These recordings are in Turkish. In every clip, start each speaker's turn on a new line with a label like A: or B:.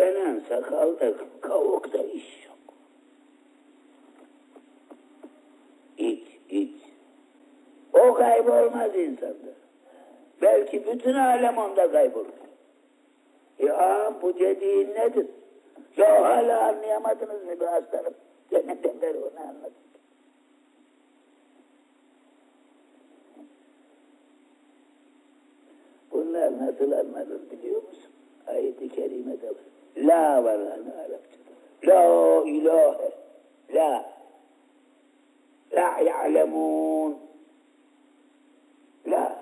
A: Benim sakalda kavukta iş yok. İç, iç. O kaybolmaz insanda. Belki bütün alem onda kaybolur. Ya bu dediğin nedir? Ya hala anlayamadınız mı be aslanım? Deminden beri onu anladım. Bunlar nasıl anladın biliyor musun? Ayet-i kerimede var. La var hani Arapçada. La ilahe. La. La ya'lemun. La.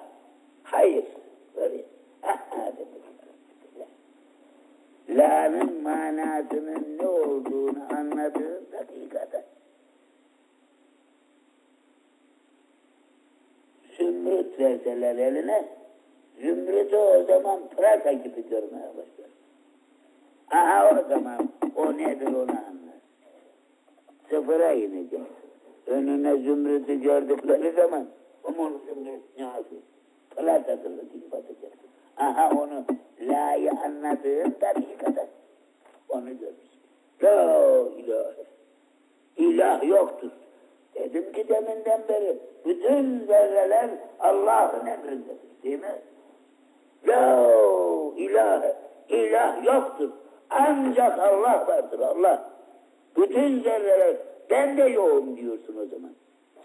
A: Hayır. Böyle. La'nın manasının ne olduğunu anladığın dakikada zümrüt verseler eline zümrütü o zaman pırasa gibi görmeye başlar. Aha o zaman o nedir onu anlar. Sıfıra inecek. Önüne zümrütü gördükleri zaman onun zümrüt ne yapıyor? Pırasasını dik batacaksın. Aha onu la'yı anladığın dakikada onu görürsün. La ilahe. İlah yoktur. Dedim ki deminden beri bütün zerreler Allah'ın emrindedir değil mi? La ilahe. İlah yoktur. Ancak Allah vardır Allah. Bütün zerreler ben de yoğum diyorsun o zaman.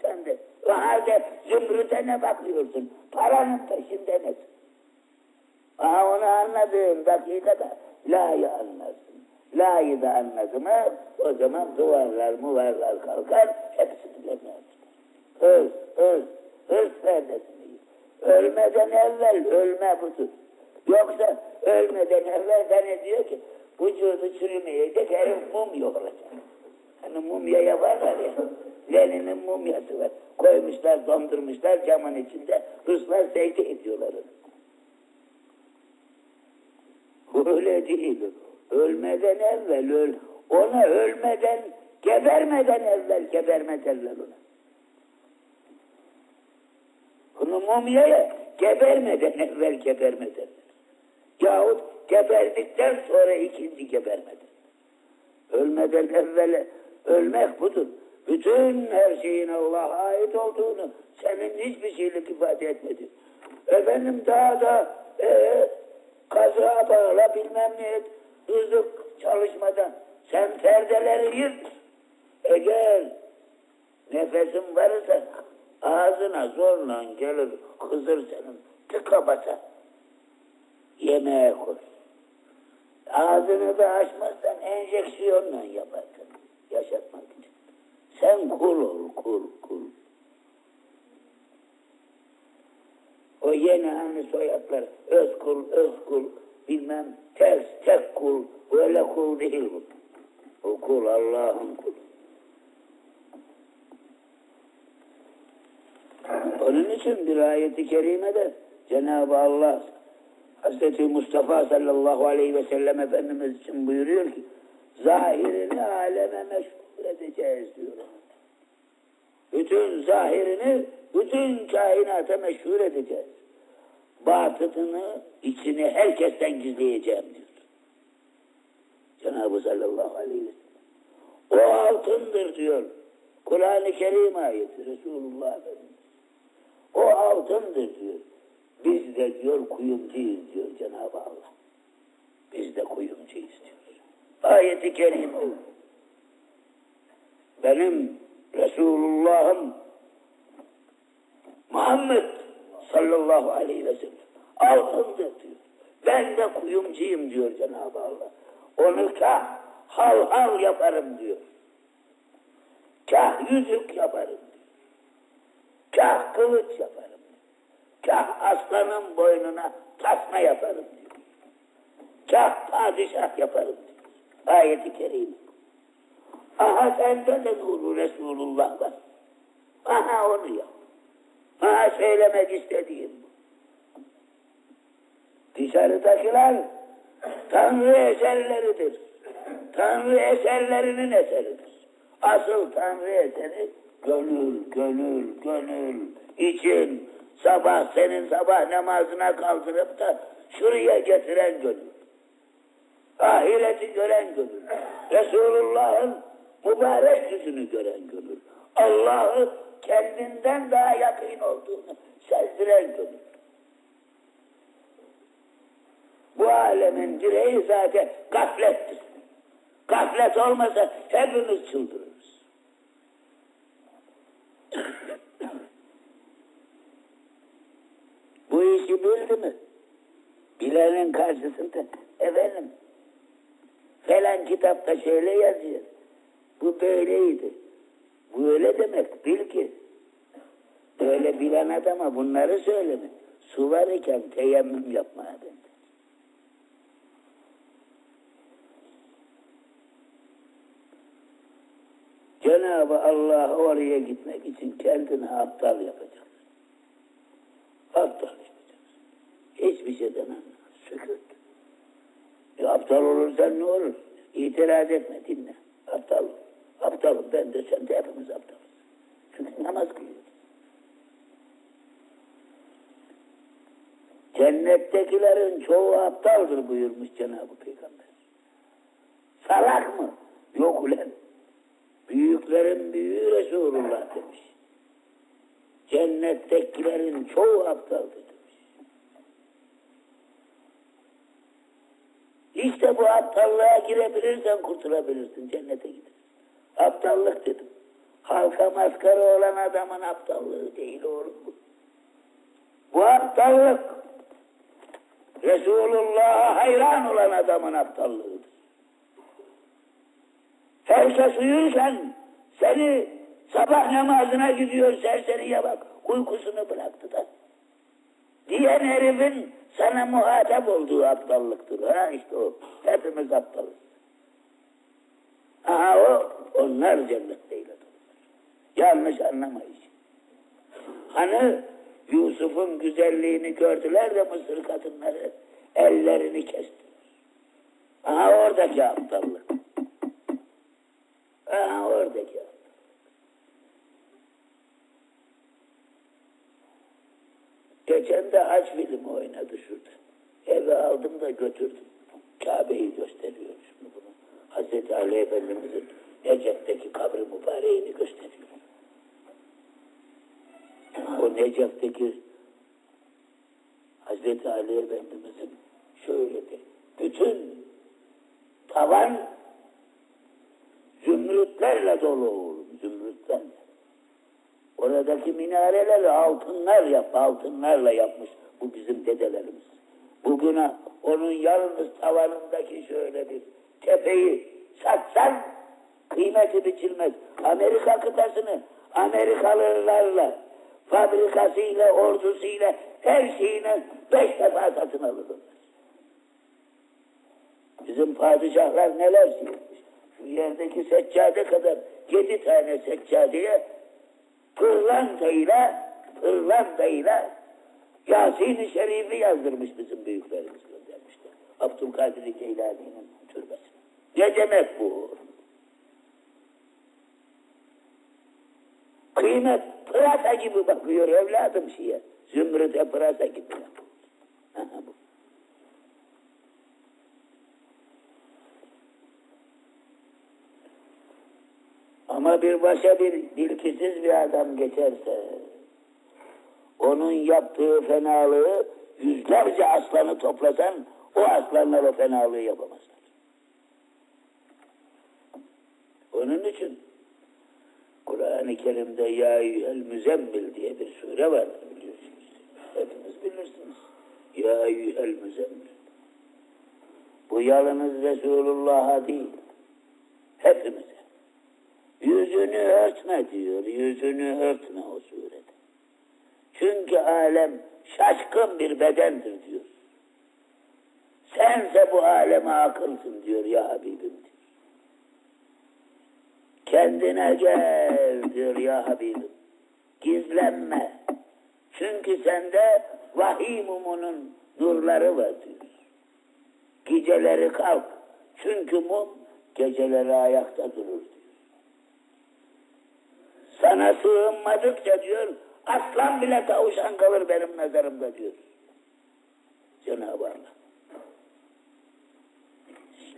A: Sen de o halde zümrüte ne bakıyorsun? Paranın peşinde nesin? Aha onu anladığın dakikada la'yı anlarsın. La'yı da anladı mı o zaman duvarlar muvarlar kalkar hepsini çıkar. Hırs, hırs, hırs perdesindeyiz. Ölmeden evvel ölme budur. Yoksa ölmeden evvel zannediyor ki vücudu çürümeyecek herif mumya olacak. Hani mumya yaparlar ya. Lenin'in mumyası var. Koymuşlar, dondurmuşlar camın içinde. Ruslar secde ediyorlar. Öyle değil. Ölmeden evvel öl. Ona ölmeden, gebermeden evvel geberme derler ona. Bunu mumyaya gebermeden evvel geberme derler. Yahut geberdikten sonra ikinci geberme Ölmeden evvel ölmek budur. Bütün her şeyin Allah'a ait olduğunu senin hiçbir şeylik ifade etmedi. Efendim daha da e, kazığa bağla bilmem ne et, rızık çalışmadan sen perdeleri yırt. Eğer nefesin varsa ağzına zorla gelir kızır senin tıka basa. Yemeğe koy. Ağzını da açmazsan enjeksiyonla yaparsın yaşatmak için. Sen kul ol, kul, kul. O yeni hani soyadlar, öz kul, öz kul, bilmem ters, tek kul, öyle kul değil bu. O kul Allah'ın kulu. Onun için bir ayeti kerimede Cenab-ı Allah Hz. Mustafa sallallahu aleyhi ve sellem Efendimiz için buyuruyor ki zahirini aleme meşhur edeceğiz diyor. Bütün zahirini bütün kainata meşhur edeceğiz. Batını, içini herkesten gizleyeceğim diyor. Cenab-ı sallallahu aleyhi ve sellem. O altındır diyor. Kur'an-ı Kerim ayeti Resulullah Efendimiz. O altındır diyor. Biz de diyor kuyumcuyuz diyor Cenab-ı Allah. Biz de kuyumcuyuz diyor. Ayeti kerime. Benim Resulullah'ım Muhammed sallallahu aleyhi ve sellem altındır diyor. Ben de kuyumcuyum diyor Cenab-ı Allah. Onu kah hal hal yaparım diyor. Kah yüzük yaparım diyor. Kah kılıç yaparım. Kah aslanın boynuna tasma yaparım diyor. Kah padişah yaparım diyor. Ayeti kerime. Aha sende de nuru Resulullah var. Aha onu yap. Aha söylemek istediğim bu. Dışarıdakiler Tanrı eserleridir. Tanrı eserlerinin eseridir. Asıl Tanrı eseri gönül, gönül, gönül için sabah senin sabah namazına kaldırıp da şuraya getiren gönül. Ahireti gören gönül. Resulullah'ın mübarek yüzünü gören gönül. Allah'ı kendinden daha yakın olduğunu sezdiren gönül. Bu alemin direği zaten gaflettir. Gaflet olmasa hepimiz çıldırırız. Bu işi bildi mi? Bilenin karşısında efendim falan kitapta şöyle yazıyor. Bu böyleydi. Bu öyle demek bil ki. Böyle bilen adama bunları söyleme. Su var iken teyemmüm yapmaya dedi. Cenab-ı Allah oraya gitmek için kendini aptal yapacaksın. Aptal yapacaksın. Hiçbir şeyden anlamaz. Aptal olursan ne olur? İtiraz etme dinle. Aptal. Aptalım ben de sen de hepimiz aptalız. Çünkü namaz kılıyoruz. Cennettekilerin çoğu aptaldır buyurmuş Cenab-ı Peygamber. Salak mı? Yok ulan. Büyüklerin büyüğü Resulullah demiş. Cennettekilerin çoğu aptaldır demiş. İşte bu aptallığa girebilirsen kurtulabilirsin, cennete gidersin. Aptallık dedim. Halka maskara olan adamın aptallığı değil oğlum bu. Bu aptallık Resulullah'a hayran olan adamın aptallığıdır. Ferse uyurken seni sabah namazına gidiyor serseriye bak uykusunu bıraktı da. Diyen herifin sana muhatap olduğu aptallıktır. Ha işte o. Hepimiz aptalız. Aha o, onlar cennetteyle dolular. Yanlış anlamayın. Hani Yusuf'un güzelliğini gördüler de Mısır kadınları ellerini kestiler. Aha oradaki aptallık. Aha oradaki aptallık. Geçen de haç filmi oynadı şurada. Eve aldım da götürdüm. Kabe'yi gösteriyor şimdi bunu. Hazreti Ali Efendimiz'in Necef'teki kabri mübareğini gösteriyor. O Necef'teki Hazreti Ali Efendimiz'in şöyle de bütün tavan zümrütlerle dolu oğlum, zümrütlerle. Oradaki minareleri altınlar yap, altınlarla yapmış bu bizim dedelerimiz. Bugüne onun yalnız tavanındaki şöyle bir tepeyi satsan kıymeti biçilmez. Amerika kıtasını Amerikalılarla fabrikasıyla, ordusuyla, her şeyine beş defa satın alırlar. Bizim padişahlar neler yapmış. Şu yerdeki seccade kadar yedi tane seccadeye pırlantayla, pırlantayla Yasin-i Şerif'i yazdırmış bizim büyüklerimiz göndermişler. Abdülkadir Geylani'nin türbesine. Ne demek bu? Kıymet pırasa gibi bakıyor evladım şeye. Zümrüte pırasa gibi bakıyor. Bu. Ama bir başa bir bilgisiz bir adam geçerse onun yaptığı fenalığı yüzlerce aslanı toplasan o aslanlar o fenalığı yapamazlar. Onun için Kur'an-ı Kerim'de Ya Eyyühel Müzemmil diye bir sure var biliyorsunuz. Hepiniz bilirsiniz. Ya Eyyühel Müzemmil. Bu yalnız Resulullah'a değil, hepimize. Yüzünü örtme diyor, yüzünü örtme o surede. Çünkü alem şaşkın bir bedendir diyor. Sense bu aleme akılsın diyor ya Habibim diyor. Kendine gel diyor ya Habibim. Gizlenme. Çünkü sende vahiy mumunun nurları var diyor. Geceleri kalk. Çünkü mum geceleri ayakta durur. Sana sığınmadıkça diyor, aslan bile tavşan kalır benim nazarımda diyor. Cenab-ı Allah.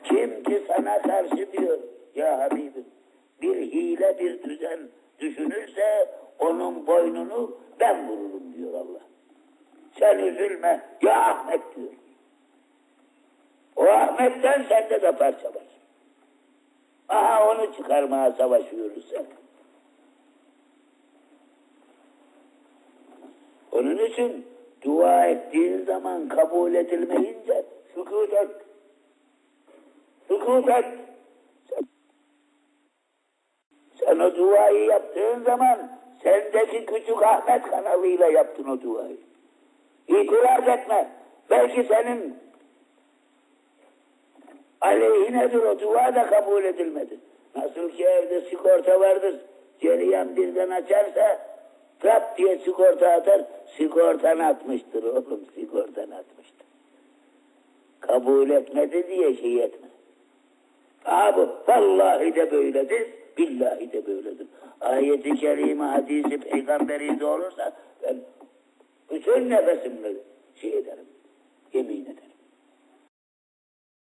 A: Kim ki sana karşı diyor ya Habibim bir hile bir düzen düşünürse onun boynunu ben vururum diyor Allah. Sen üzülme ya Ahmet diyor. O Ahmet'ten sende de parça var. Aha onu çıkarmaya savaşıyoruz sen. Onun için dua ettiğin zaman kabul edilmeyince sükut et. Sükut et. Sen, o duayı yaptığın zaman sendeki küçük Ahmet kanalıyla yaptın o duayı. İtiraz etme. Belki senin aleyhinedir o dua da kabul edilmedi. Nasıl ki evde sigorta vardır. Cereyan birden açarsa trap diye sigorta atar. Sigortan atmıştır oğlum sigortan atmıştır. Kabul etmedi diye şey etme. Abi vallahi de böyledir. Billahi de böyledir. Ayeti kerime, hadisi, peygamberi de olursa ben bütün nefesimle şey ederim. Yemin ederim.